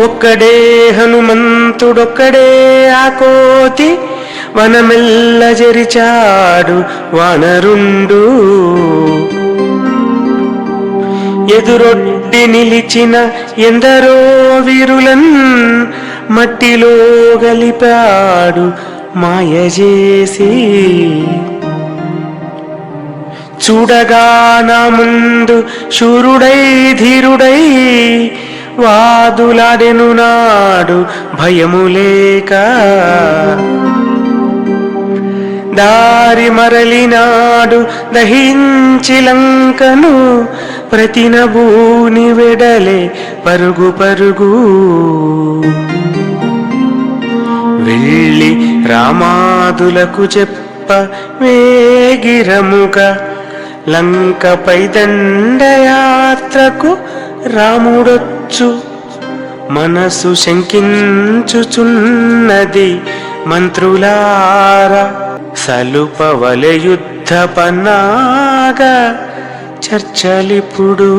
ఒక్కడే హనుమంతుడొక్కడే ఆ కోతి వనమెల్ల జరిచాడు వనరుండు. ఎదురొడ్డి నిలిచిన ఎందరో వీరులన్ మట్టిలో గలిపాడు మాయజేసి చూడగా నా ముందు శూరుడై ధీరుడై వాదులాడెను నాడు భయము లేక. దారి మరలినాడు దహించి లంకను ప్రతినభూని వెడలే పరుగు పరుగు. వెళ్ళి రామాదులకు చెప్ప వేగిరముగా. లంకపై దండయాత్రకు రాముడొచ్చు మనసు శంకించుచున్నది మంత్రులార. సలుపవల యుద్ధ పన్నాగా చర్చలిప్పుడు